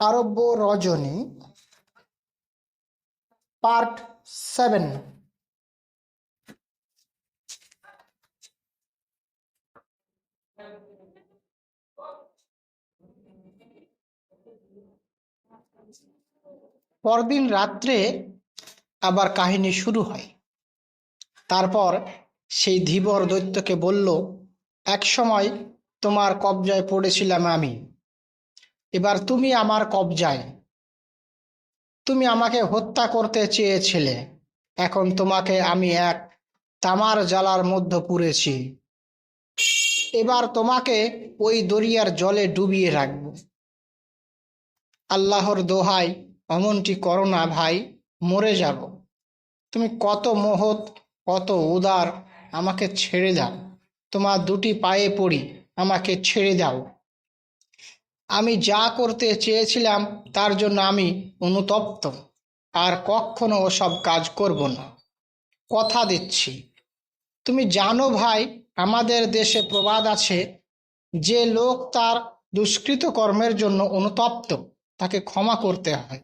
আরব্য রজনী, part seven. পরদিন রাত্রে আবার কাহিনী শুরু হয়। তারপর সেই ধীবর দৈত্যকে বলল, এক সময় তোমার কবজায় পড়েছিলাম আমি। এবার তুমি আমার কবজায়। তুমি আমাকে হত্যা করতে চেয়েছিলে। এখন তোমাকে আমি এক তামার জ্বালার মধ্যে পুড়েছি এবার তোমাকে ওই দরিয়ার জলে ডুবিয়ে রাখব। আল্লাহর দোহাই অমনটি করো না ভাই, মরে যাব। তুমি কত মহৎ, কত উদার, আমাকে ছেড়ে দাও। তোমার দুটি পায়ে পড়ি, আমাকে ছেড়ে দাও। আমি যা করতে চেয়েছিলাম, তার জন্য আমি অনুতপ্ত। আর কখনো ওসব কাজ করব না। কথা দিচ্ছি। তুমি জানো ভাই, আমাদের দেশে প্রবাদ আছে, যে লোক তার দুষ্কৃত কর্মের জন্য অনুতপ্ত, তাকে ক্ষমা করতে হয়।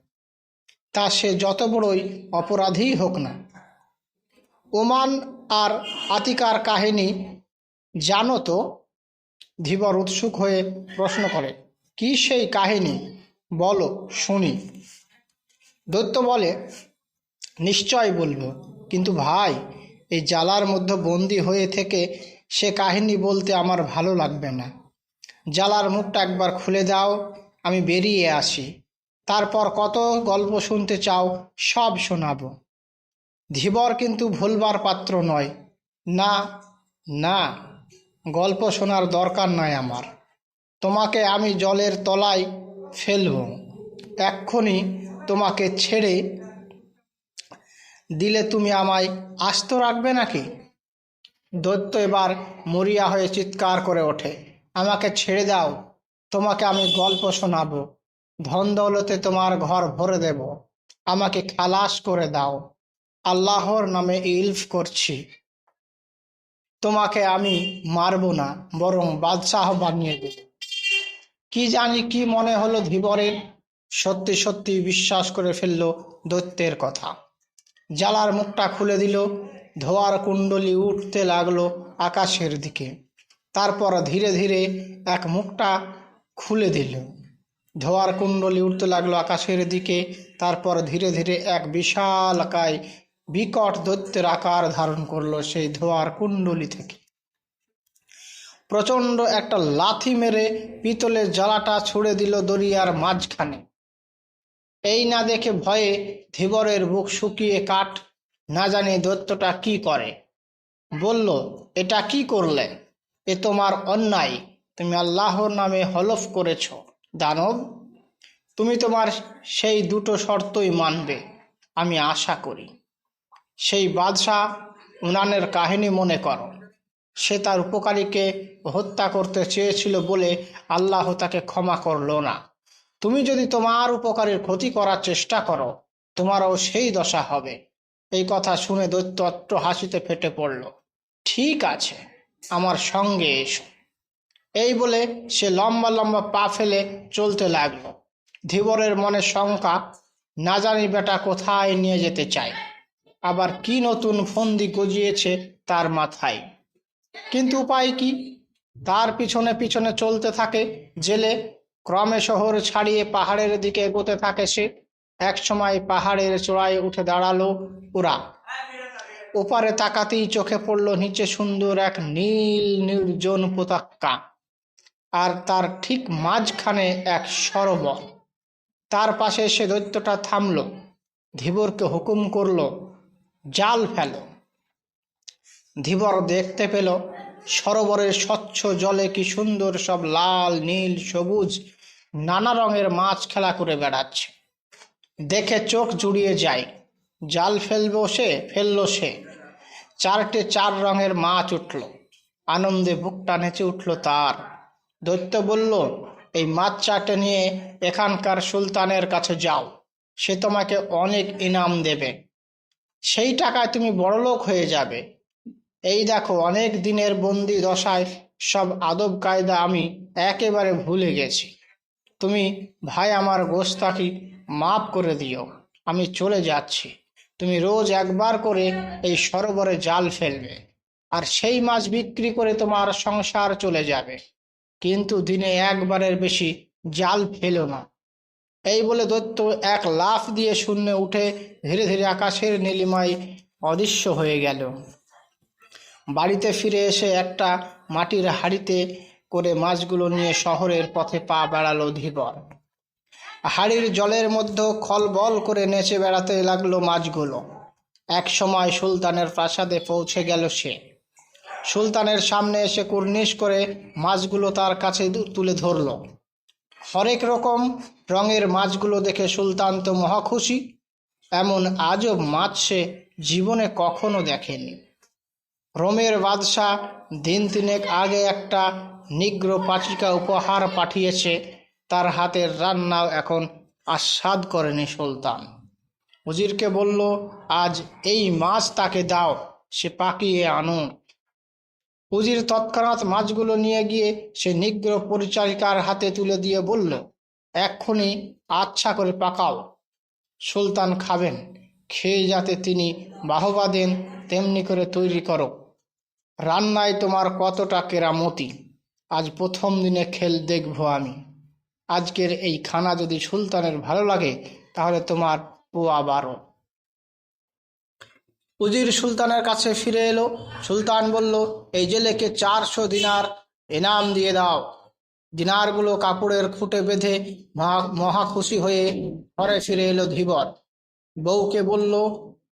তা সে যত বড়ই অপরাধী হোক না। ওমান আর আতিকার কাহিনী জানো তো? ধীবর উৎসুক হয়ে প্রশ্ন করে। কি সেই কাহিনী? বলো, শুনি। দৈত্য বলে, নিশ্চয় বলব। কিন্তু ভাই, এই জ্বালার মধ্যে বন্দি হয়ে থেকে সে কাহিনী বলতে আমার ভালো লাগবে না। জ্বালার মুখটা একবার খুলে দাও, আমি বেরিয়ে আসি। তারপর কত গল্প শুনতে চাও, সব শোনাবো। ধীবর কিন্তু ভুলবার পাত্র নয়। না না, গল্প শোনার দরকার নাই আমার। তোমাকে আমি জলের তলায় ফেলব। এক্ষুনি তোমাকে ছেড়ে দিলে তুমি আমায় আস্ত রাখবে নাকি? দৈত্য এবার মরিয়া হয়ে চিৎকার করে ওঠে, আমাকে ছেড়ে দাও, তোমাকে আমি গল্প শোনাবো, ধন দৌলতে তোমার ঘর ভরে দেব, আমাকে খালাস করে দাও, আল্লাহর নামে ইলফ করছি। তোমাকে আমি মারব না, বরং বাদশাহ বানিয়ে দেব। কি জানি কি মনে হলো ধীবরের? সত্যি সত্যি বিশ্বাস করে ফেলল দৈত্যের কথা। জ্বালার মুখটা খুলে দিল, ধোয়ার কুণ্ডলি উঠতে লাগল আকাশের দিকে। তারপর ধীরে ধীরে এক মুখটা খুলে দিল। ধোয়ার কুণ্ডলি উঠতে লাগল আকাশের দিকে, তারপর ধীরে ধীরে এক বিশাল আকায় বিকট দৈত্যের আকার ধারণ করল সেই ধোয়ার কুণ্ডলি থেকে। প্রচণ্ড একটা লাথি মেরে পিতলের জ্বালাটা ছুড়ে দিল দরিয়ার মাঝখানে। এই না দেখে ভয়ে ধীবরের বুক শুকিয়ে কাঠ। না জানি দৈত্যটা কি করে। বলল, এটা কি করলে? এ তোমার অন্যায়। তুমি আল্লাহর নামে হলফ করেছ। দানব, তুমি তোমার সেই দুটো শর্তই মানবে, আমি আশা করি। সেই বাদশাহ উনানের কাহিনী মনে করো। সে তার উপকারীকে হত্যা করতে চেয়েছিল বলে আল্লাহ তাকে ক্ষমা করল না। তুমি যদি তোমার উপকারের ক্ষতি করার চেষ্টা করো, তোমারও সেই দশা হবে। এই কথা শুনে দৈত্য অট্ট হাসিতে ফেটে পড়ল। ঠিক আছে, আমার সঙ্গে এসো। এই বলে সে লম্বা লম্বা পা ফেলে চলতে লাগল। ধীবরের মনে শঙ্কা, না জানি বেটা কোথায় নিয়ে যেতে চায়। আবার কি নতুন ফন্দি গজিয়েছে তার মাথায়? কিন্তু উপায় কি? তার পিছনে পিছনে চলতে থাকে, জেলে ক্রমে শহর ছাড়িয়ে পাহাড়ের দিকে এগোতে থাকে সে। এক সময় পাহাড়ের চূড়ায় উঠে দাঁড়াল ওরা। ওপারে তাকাতেই চোখে পড়ল নিচে সুন্দর এক নীল নির্জন পোতাক্কা আর তার ঠিক মাঝখানে এক সরোবর। তার পাশে সে দৈত্যটা থামল, ধীবরকে হুকুম করল, জাল ফেলো। ধীবর দেখতে পেল, সরোবরের স্বচ্ছ জলে কি সুন্দর সব লাল, নীল, সবুজ, নানা রঙের মাছ খেলা করে বেড়াচ্ছে। দেখে চোখ জুড়িয়ে যায়, জাল ফেলব সে, ফেলল সে। চারটে চার রঙের মাছ উঠল, আনন্দে বুকটা নেচে উঠল তার। দৈত্য বলল, এই মাছ চারটে নিয়ে এখানকার সুলতানের কাছে যাও, সে তোমাকে অনেক ইনাম দেবে। সেই টাকায় তুমি বড়লোক হয়ে যাবে এই দেখো, অনেক দিনের বন্দি দশায় সব আদব কায়দা আমি একেবারে ভুলে গেছি। তুমি ভাই আমার গোস্তাকি মাফ করে দিও, আমি চলে যাচ্ছি। তুমি রোজ একবার করে এই সরোবরে জাল ফেলবে, আর সেই মাছ বিক্রি করে তোমার সংসার চলে যাবে। কিন্তু দিনে একবারের বেশি জাল ফেলো না। এই বলে দৈত্য এক লাফ দিয়ে শূন্যে উঠে ধীরে ধীরে আকাশের নীলিমায় অদৃশ্য হয়ে গেল। বাড়িতে ফিরে এসে একটা মাটির হাড়িতে করে মাছগুলো নিয়ে শহরের পথে পা বেড়ালো ধীবর। হাড়ির জলের মধ্যে খলবল করে নেচে বেড়াতে লাগল মাছগুলো। এক সময় সুলতানের প্রাসাদে পৌঁছে গেল সে। সুলতানের সামনে এসে কুর্নিশ করে মাছগুলো তার কাছে তুলে ধরলো। হরেক রকম রঙের মাছগুলো দেখে সুলতান তো মহাখুশি এমন আজব মাছ সে জীবনে কখনো দেখেনি। রোমের বাদশাহ দিন তিনেক আগে একটা নিগ্র পাচিকা উপহার পাঠিয়েছে। তার হাতের রান্নাও এখন আস্বাদ করেনি সুলতান। উজিরকে বলল, আজ এই মাছ তাকে দাও, সে পাকিয়ে আনুন উজির তৎক্ষণাৎ মাছগুলো নিয়ে গিয়ে সে নিগ্র পরিচারিকার হাতে তুলে দিয়ে বলল, এক্ষুনি আচ্ছা করে পাকাও। সুলতান খাবেন, খেয়ে যাতে তিনি বাহবা দেন, তেমনি করে তৈরি করো। রান্নায় তোমার কতটা কেরামতি? আজ প্রথম দিনে খেল দেখব আমি। আজকের এই খানা যদি সুলতানের ভালো লাগে, তাহলে তোমার পোয়া বারো। উজির সুলতানের কাছে ফিরে এলো। সুলতান বলল, এই জেলেকে চারশো দিনার ইনাম দিয়ে দাও। দিনারগুলো কাপড়ের খুঁটে বেঁধে মহা- মহা খুশি হয়ে ঘরে ফিরে এলো ধীবর। বউকে বলল,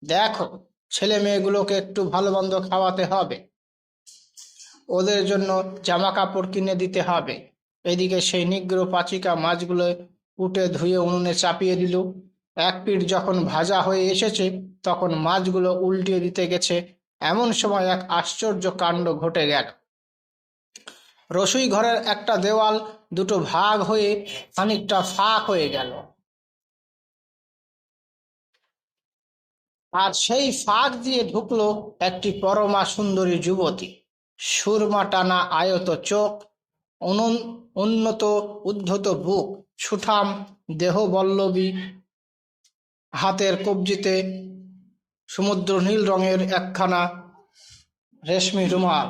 দেখো, ছেলে মেয়েগুলোকে একটু ভালো মন্দ খাওয়াতে হবে। ওদের জন্য জামা কাপড় কিনে দিতে হবে। এদিকে সেই নিগ্র পাচিকা মাছগুলো উঠে ধুয়ে উনুনে চাপিয়ে দিল। এক পিঠ যখন ভাজা হয়ে এসেছে, তখন মাছগুলো উল্টিয়ে দিতে গেছে। এমন সময় এক আশ্চর্য কাণ্ড ঘটে গেল। রসুই ঘরের একটা দেওয়াল দুটো ভাগ হয়ে খানিকটা ফাঁক হয়ে গেল। আর সেই ফাঁক দিয়ে ঢুকলো একটি পরমা সুন্দরী যুবতী। সুরমা টানা আয়ত চোখ উন্নত উদ্ধত বুক, সুঠাম দেহবল্লবী হাতের কবজিতে সমুদ্র নীল রঙের একখানা রেশমি রুমাল।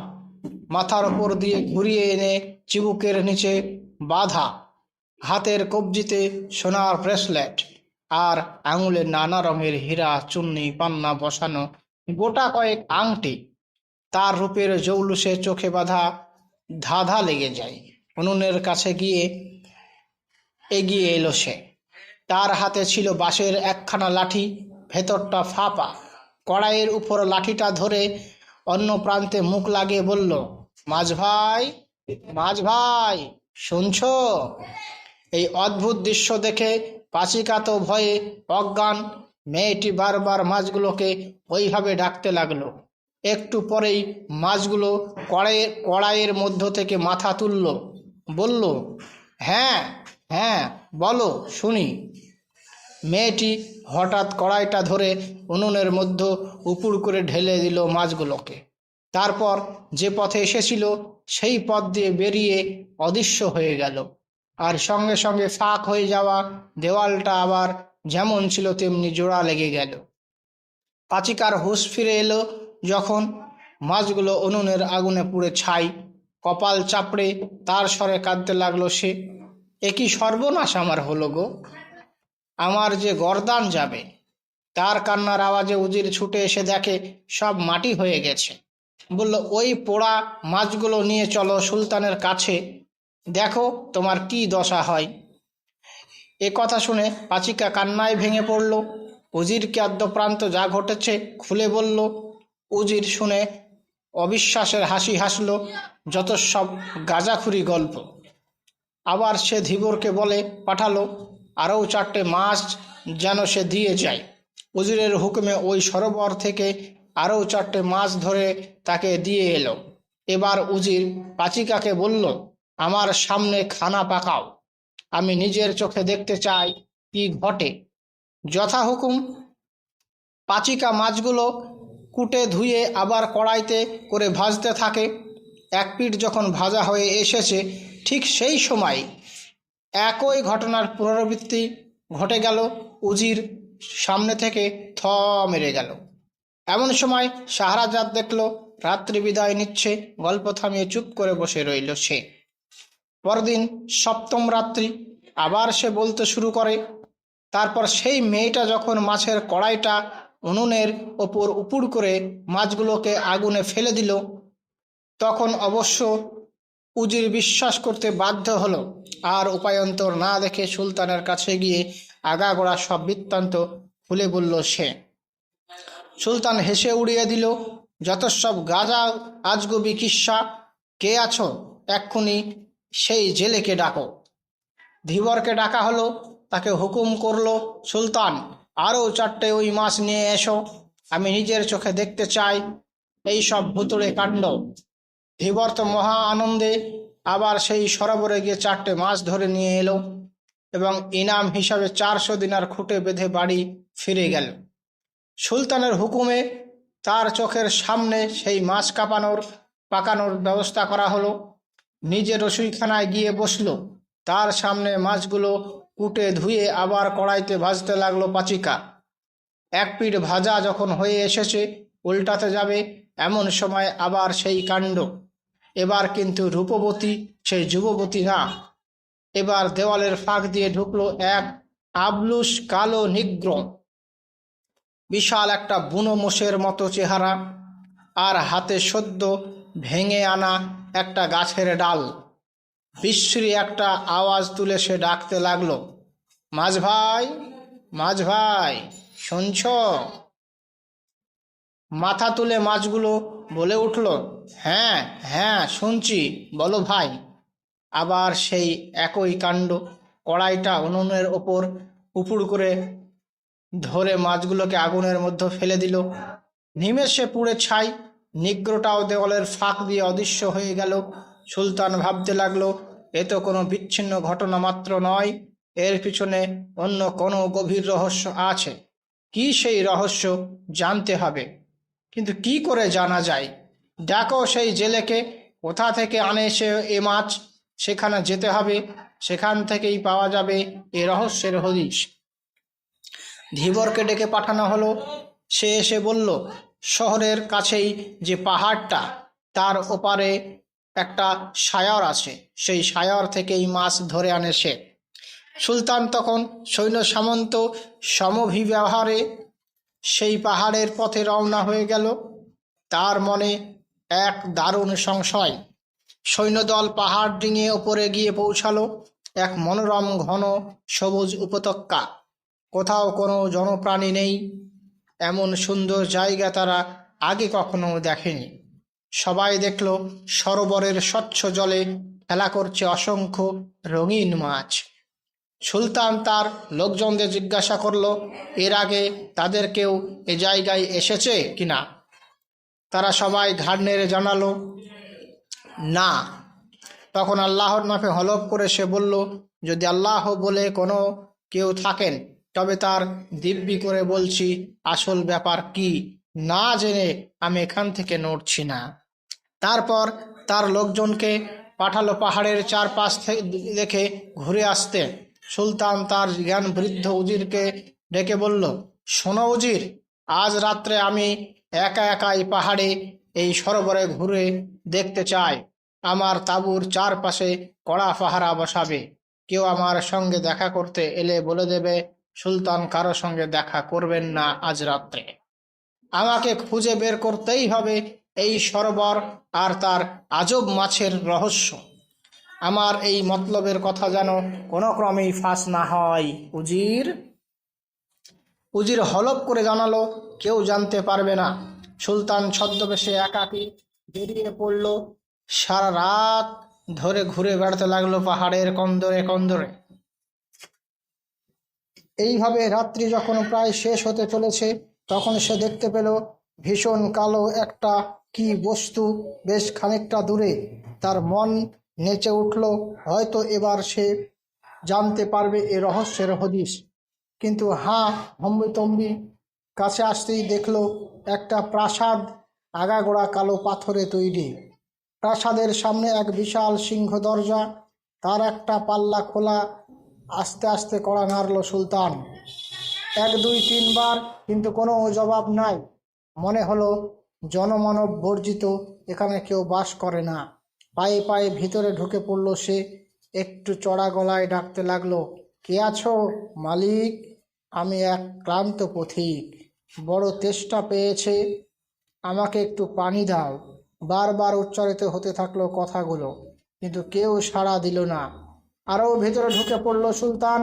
মাথার ওপর দিয়ে ঘুরিয়ে এনে চিবুকের নিচে বাঁধা হাতের কবজিতে সোনার ব্রেসলেট আর আঙুলে নানা রঙের হীরা, চুন্নি, পান্না বসানো গোটা কয়েক আংটি তার রূপের জৌলুসে চোখে বাঁধা ধাঁধা লেগে যায়। উনুনের কাছে গিয়ে এগিয়ে এলো সে। তার হাতে ছিল বাঁশের একখানা লাঠি, ভেতরটা ফাঁপা। কড়াইয়ের উপর লাঠিটা ধরে অন্য প্রান্তে মুখ লাগিয়ে বলল, মাঝ ভাই মাঝ ভাই, শুনছো? এই অদ্ভুত দৃশ্য দেখে পাচিকা তো ভয়ে অজ্ঞান মেয়েটি বারবার মাছগুলোকে ওইভাবে ডাকতে লাগল। একটু পরেই মাছগুলো কড়াইয়ের কড়াইয়ের মধ্য থেকে মাথা তুলল। বলল হ্যাঁ হ্যাঁ বলো, শুনি। মেয়েটি হঠাৎ কড়াইটা ধরে উনুনের মধ্যে উপুড় করে ঢেলে দিল মাছগুলোকে। তারপর যে পথে এসেছিল, সেই পথ দিয়ে বেরিয়ে অদৃশ্য হয়ে গেল। আর সঙ্গে সঙ্গে ফাঁক হয়ে যাওয়া দেওয়ালটা আবার যেমন ছিল তেমনি জোড়া লেগে গেল। পাচিকার হুঁশ ফিরে এলো যখন মাছগুলো উনুনের আগুনে পুড়ে ছাই, কপাল চাপড়ে তার স্বরে কাঁদতে লাগল সে একই সর্বনাশ আমার হলো গো? আমার যে গরদান যাবে, তার কান্নার আওয়াজে উজির ছুটে এসে দেখে সব মাটি হয়ে গেছে। বলল, ওই পোড়া মাছগুলো নিয়ে চলো সুলতানের কাছে, দেখো তোমার কি দশা হয়। এ কথা শুনে পাচিকা কান্নায় ভেঙে পড়ল। উজিরকে আদ্যপ্রান্ত যা ঘটেছে খুলে বলল উজির শুনে অবিশ্বাসের হাসি হাসল যত সব গাজাখুরি গল্প। আবার সে ধীবরকে বলে, পাঠালো, আরও চারটে মাছ যেন সে দিয়ে যায়। উজিরের হুকুমে ওই সরোবর থেকে আরও চারটে মাছ ধরে তাকে দিয়ে এলো। এবার উজির পাচিকাকে বলল, আমার সামনে খানা পাকাও। আমি নিজের চোখে দেখতে চাই কি ঘটে। যথা হুকুম পাচিকা মাছগুলো কুটে ধুয়ে আবার কড়াইতে করে ভাজতে থাকে। এক পিঠ যখন ভাজা হয়ে এসেছে, ঠিক সেই সময় একই ঘটনার পুনরাবৃত্তি ঘটে গেল। উজির সামনে থেকে থ মেরে গেল। এমন সময় শাহরাজাদ দেখল, রাত্রি বিদায় নিচ্ছে। গল্প থামিয়ে চুপ করে বসে রইল সে। পরদিন সপ্তম রাত্রি, আবার সে বলতে শুরু করে। তারপর সেই মেয়েটা যখন মাছের কড়াইটা উনুনের ওপর উপুড় করে মাছগুলোকে আগুনে ফেলে দিল। তখন অবশ্য উজির বিশ্বাস করতে বাধ্য হলো। আর উপায়ন্তর না দেখে সুলতানের কাছে গিয়ে আগাগোড়া সব বৃত্তান্ত খুলে বলল সে। সুলতান হেসে উড়িয়ে দিল যত সব গাজা, আজগুবি কিস্সা কে আছো, এক্ষুনি সেই জেলেকে ডাকো। ধীবরকে ডাকা হলো, তাকে হুকুম করল সুলতান। আরও চারটে ওই মাছ নিয়ে এসো। আমি নিজের চোখে দেখতে চাই এই সব ভুতুড়ে কাণ্ড। ধীবর তো মহা আনন্দে আবার সেই সরোবরে গিয়ে চারটে মাছ ধরে নিয়ে এলো এবং ইনাম হিসাবে চারশো দিনার খুঁটে বেঁধে বাড়ি ফিরে গেল। সুলতানের হুকুমে তার চোখের সামনে সেই মাছ কাঁপানোর, পাকানোর ব্যবস্থা করা হলো। নিজে রসুইখানায় গিয়ে বসল। তার সামনে মাছগুলো কুটে ধুয়ে আবার কড়াইতে ভাজতে লাগল পাচিকা। এক পিঠ ভাজা যখন হয়ে এসেছে, উল্টাতে যাবে এমন সময় আবার সেই কাণ্ড। এবার কিন্তু রূপবতী, সেই যুববতী না। এবার দেওয়ালের ফাঁক দিয়ে ঢুকলো এক আবলুস কালো নিগ্র বিশাল একটা বুনো মোষের মতো চেহারা, আর হাতে সদ্য ভেঙে আনা একটা গাছের ডাল। বিশ্রী একটা আওয়াজ তুলে সে ডাকতে লাগল, মাঝ ভাই মাঝ ভাই, শুনছ? মাথা তুলে মাছগুলো বলে উঠল হ্যাঁ হ্যাঁ শুনছি, বলো ভাই। আবার সেই একই কাণ্ড কড়াইটা উনুনের ওপর উপুড় করে ধরে মাছগুলোকে আগুনের মধ্যে ফেলে দিল। নিমেষে পুড়ে ছাই, নিগ্রটাও দেওয়ালের ফাঁক দিয়ে অদৃশ্য হয়ে গেল। সুলতান ভাবতে লাগল, এ তো কোনো বিচ্ছিন্ন ঘটনা মাত্র নয়, এর পিছনে অন্য কোনো গভীর রহস্য আছে। কি সেই রহস্য জানতে হবে? কিন্তু কি করে জানা যায়? ডাকো সেই জেলেকে, কোথা থেকে আনে সে এ মাছ? সেখানে যেতে হবে, সেখান থেকেই পাওয়া যাবে এ রহস্যের হদিশ। ধীবরকে ডেকে পাঠানো হলো। সে এসে বলল, শহরের কাছেই যে পাহাড়টা, তার ওপারে একটা সায়র আছে। সেই সায়র থেকেই মাছ ধরে আনে সে। সুলতান তখন সৈন্য সামন্ত সমভিব্যবহারে সেই পাহাড়ের পথে রওনা হয়ে গেল। তার মনে এক দারুণ সংশয়। সৈন্যদল পাহাড় ডিঙে ওপরে গিয়ে পৌঁছালো এক মনোরম ঘন সবুজ উপত্যকা। কোথাও কোনো জনপ্রাণী নেই। এমন সুন্দর জায়গা তারা আগে কখনো দেখেনি। সবাই দেখল সরোবরের স্বচ্ছ জলে খেলা করছে অসংখ্য রঙিন মাছ। সুলতান তার লোকজনদের জিজ্ঞাসা করল, এর আগে তাদের কেউ এ জায়গায় এসেছে কিনা তারা সবাই ঘাড় নেড়ে জানালো, না। তখন আল্লাহর নামে হলফ করে সে বলল, যদি আল্লাহ বলে কোনো কেউ থাকেন, তবে তার দিব্যি করে বলছি, আসল ব্যাপার কি? না জেনে আমি এখান থেকে নড়ছি না। তারপর তার লোকজনকে পাঠালো পাহাড়ের চারপাশ থেকে দেখে ঘুরে আসতে। সুলতান তার জ্ঞান বৃদ্ধ উজিরকে ডেকে বলল, শোনো উজির, আজ রাত্রে আমি একা একা এই পাহাড়ে এই সরোবরে ঘুরে দেখতে চাই। আমার তাঁবুর চারপাশে কড়া পাহারা বসাবে। কেউ আমার সঙ্গে দেখা করতে এলে বলে দেবে, সুলতান কারও সঙ্গে দেখা করবেন না আজ রাত্রে। আমাকে খুঁজে বের করতেই হবে এই সরোবর আর তার আজব মাছের রহস্য। আমার এই মতলবের কথা যেন কোনো ক্রমেই ফাঁস না হয়, উজির। উজির হলপ করে জানালো, কেউ জানতে পারবে না। সুলতান ছদ্মবেশে একাকি বেরিয়ে পড়ল। সারা রাত ধরে ঘুরে বেড়াতে লাগল পাহাড়ের কন্দরে কন্দরে। এইভাবে রাত্রি যখন প্রায় শেষ হতে চলেছে, তখন সে দেখতে পেল ভীষণ কালো একটা কি বস্তু বেশ খানিকটা দূরে। তার মন নেচে উঠল, হয়তো এবার সে জানতে পারবে এ রহস্যের হদিশ। কিন্তু হাঁ, হম্বিতম্বি কাছে আসতেই দেখল একটা প্রাসাদ আগাগোড়া কালো পাথরে তৈরি। প্রাসাদের সামনে এক বিশাল সিংহ দরজা, তার একটা পাল্লা খোলা, আস্তে আস্তে কড়া নাড়ল সুলতান। এক, দুই, তিনবার, কিন্তু কোনো জবাব নাই। মনে হলো জনমানব বর্জিত, এখানে কেউ বাস করে না। পায়ে পায়ে ভিতরে ঢুকে পড়ল সে। একটু চড়া গলায় ডাকতে লাগল, কে আছো, মালিক? আমি এক ক্লান্ত পথিক। বড় তেষ্টা পেয়েছে। আমাকে একটু পানি দাও। বারবার উচ্চারিত হতে থাকল কথাগুলো, কিন্তু কেউ সাড়া দিল না। আরও ভেতরে ঢুকে পড়ল সুলতান,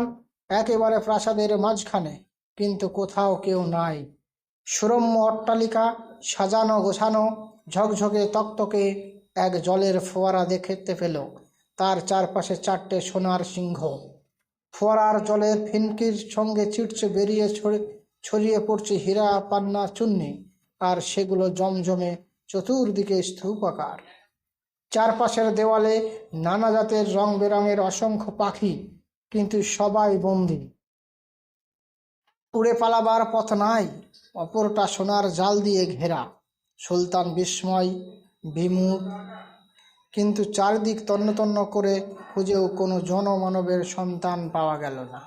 একেবারে প্রাসাদের মাঝখানে, কিন্তু কোথাও কেউ নাই। সুরম্য অট্টালিকা, সাজানো গোছানো, ঝকঝকে তক্তকে এক জলের ফোয়ারা দেখতে পেল। তার চারপাশে চারটে সোনার সিংহ। ফোয়ারার জলের ফিনকির সঙ্গে চিটচে বেরিয়ে ছড়িয়ে পড়ছে হীরা পান্না চুন্নি আর সেগুলো জমজমে চতুর্দিকে স্তূপাকার চারপাশের দেওয়ালে নানা জাতের রং বেরঙের অসংখ্য পাখি, কিন্তু সবাই বন্দি। উড়ে পালাবার পথ নাই, অপরটা সোনার জাল দিয়ে ঘেরা। সুলতান বিস্ময় বিমুখ কিন্তু চারদিক তন্ন তন্ন করে খুঁজেও কোনো জনমানবের সন্তান পাওয়া গেল না।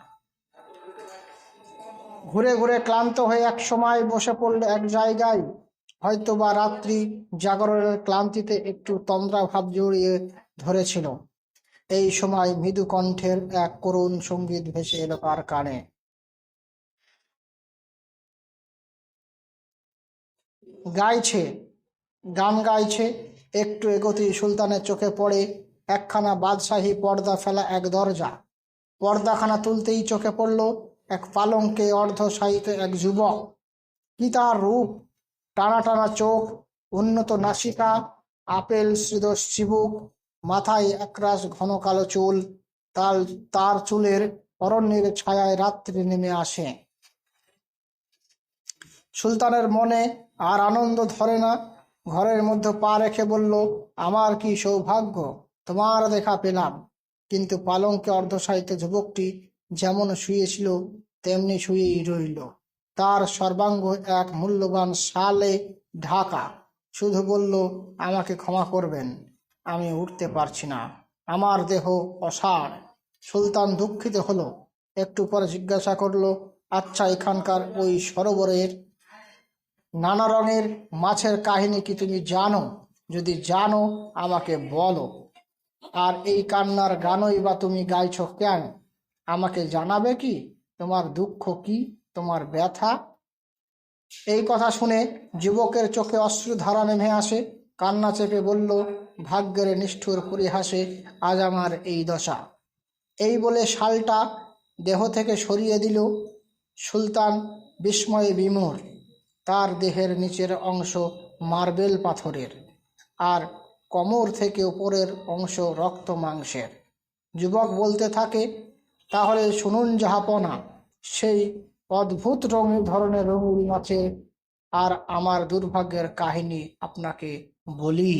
ঘুরে ঘুরে ক্লান্ত হয়ে এক সময় বসে পড়ল এক জায়গায়। হয়তো বা রাত্রি জাগরণের ক্লান্তিতে একটু তন্দ্রা ভাব জড়িয়ে ধরেছিল। এই সময় মৃদু কণ্ঠের এক করুণ সংগীত ভেসে এলো তার কানে। গাইছে, গান গাইছে, একটু এগোতেই সুলতানের চোখে পড়ে একখানা বাদশাহী পর্দা ফেলা এক দরজা। পর্দাখানা তুলতেই চোখে পড়ল এক পালঙ্কে অর্ধশায়িত এক যুবক। কি তার রূপ? টানা টানা চোখ, উন্নত নাসিকা, আপেল সৃদোষ চিবুক মাথায় একরাশ ঘন কালো চুল তার তার চুলের অরণ্যের ছায়ায় রাত্রি নেমে আসে। সুলতানের মনে আর আনন্দ ধরে না। ঘরের মধ্যে পা রেখে বলল, আমার কি সৌভাগ্য? তোমার দেখা পেলাম। কিন্তু পালঙ্কে অর্ধসাহিত্য যুবকটি যেমন শুয়েছিল, তেমনি শুয়েই রইল। তার সর্বাঙ্গ এক মূল্যবান শালে ঢাকা। শুধু বলল, আমাকে ক্ষমা করবেন, আমি উঠতে পারছি না। আমার দেহ অসাড় সুলতান দুঃখিত হলো, একটু পরে জিজ্ঞাসা করল আচ্ছা এখানকার ওই সরোবরের নানা রঙের মাছের কাহিনী কি তুমি জানো? যদি জানো, আমাকে বলো। আর এই কান্নার গানই বা তুমি গাইছ কেন? আমাকে জানাবে কি? তোমার দুঃখ কি? তোমার ব্যথা? এই কথা শুনে যুবকের চোখে অশ্রুধারা নেমে আসে। কান্না চেপে বলল, ভাগ্যের নিষ্ঠুর পরিহাসে আজ আমার এই দশা। এই বলে শালটা দেহ থেকে সরিয়ে দিল। সুলতান বিস্ময়ে বিমূঢ়। তার দেহের নিচের অংশ মার্বেল পাথরের, আর কোমর থেকে উপরের অংশ রক্ত মাংসের। যুবক বলতে থাকে, তাহলে শুনুন জাহাপনা সেই অদ্ভুত রঙের ধরনের রঙুল মাছের আর আমার দুর্ভাগ্যের কাহিনী আপনাকে বলি।